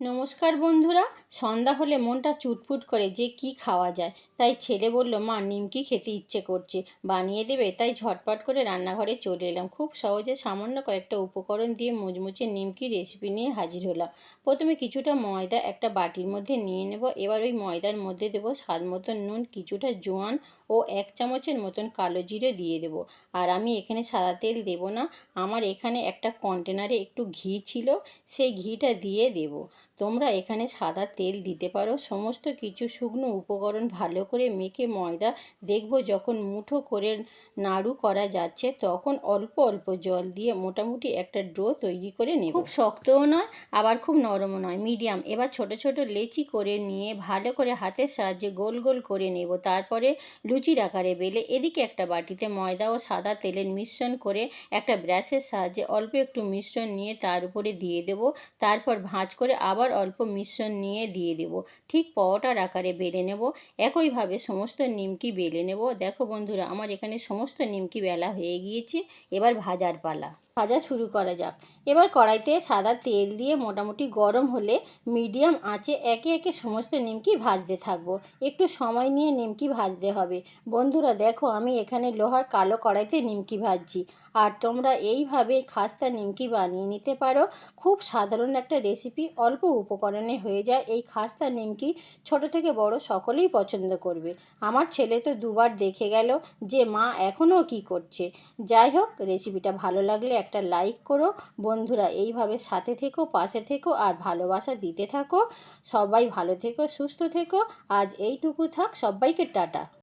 নমস্কার বন্ধুরা, সন্ধ্যা হলে মনটা চুটপুট করে যে কি খাওয়া যায়। তাই ছেলে বলল, মা, নিমকি খেতে ইচ্ছে করছে। বানিয়ে দেবে, তাই ঝটপট করে রান্নাঘরে চলে এলাম। খুব সহজে সামান্য কয়েকটা উপকরণ দিয়ে মুচমুচে নিমকি রেসিপি নিয়ে হাজির হলাম। প্রথমে কিছুটা ময়দা একটা বাটির মধ্যে নিয়ে নেব। এবার ওই ময়দার মধ্যে দেবো স্বাদ মতন নুন, কিছুটা জোয়ান ও এক চামচের মতন কালো জিরে দিয়ে দেবো। আর আমি এখানে সাদা তেল দেব না। আমার এখানে একটা কন্টেনারে একটু ঘি ছিল, সেই ঘিটা দিয়ে দেবো। তোমরা এখানে সাদা তেল দিতে পারো। সমস্ত কিছু শুকনো উপকরণ ভালো করে মেখে ময়দা দেখব যখন মুঠো করে নাড়ু করা যাচ্ছে, তখন অল্প অল্প জল দিয়ে মোটামুটি একটা ডো তৈরি করে নেব। খুব শক্তও নয়, আবার খুব নরমও নয়, মিডিয়াম। এবার ছোট ছোট লেচি করে নিয়ে ভালো করে হাতের সাহায্যে গোল গোল করে নেব। তারপরে লুচির আকারে বেলে এদিকে একটা বাটিতে ময়দা ও সাদা তেলের মিশ্রণ করে একটা ব্রাশের সাহায্যে অল্প একটু মিশ্রণ নিয়ে তার উপরে দিয়ে দেব। তারপর ভাঁজ করে আবার আবার অল্প মিশ্রণ নিয়ে দিয়ে দেব। ঠিক পরোটার আকারে বেলে নেব। একইভাবে সমস্ত নিমকি বেলে নেব। দেখো বন্ধুরা, আমার এখানে সমস্ত নিমকি বেলা হয়ে গিয়েছে। এবার ভাজার পালা। ভাজা শুরু করা যাক। এবার কড়াইতে সাদা তেল দিয়ে মোটামুটি গরম হলে মিডিয়াম আঁচে একে একে সমস্ত নিমকি ভাজতে থাকব। একটু সময় নিয়ে নিমকি ভাজতে হবে। বন্ধুরা, দেখো আমি এখানে লোহার কালো কড়াইতে নিমকি ভাজছি। আর তোমরা এইভাবে খাস্তা নিমকি বানিয়ে নিতে পারো। খুব সাধারণ একটা রেসিপি, অল্প উপকরণে হয়ে যায় এই খাস্তা নিমকি। ছোট থেকে বড় সকলেই পছন্দ করবে। আমার ছেলে তো দুবার দেখে গেল যে মা এখনও কি করছে। যাই হোক, রেসিপিটা ভালো লাগলে একটা লাইক করো। বন্ধুরা, এইভাবে সাথে থেকো, পাশে থেকো আর ভালোবাসা দিতে থাকো। সবাই ভালো থেকো, সুস্থ থেকো। আজ এইটুকু থাক, সবাইকে টাটা।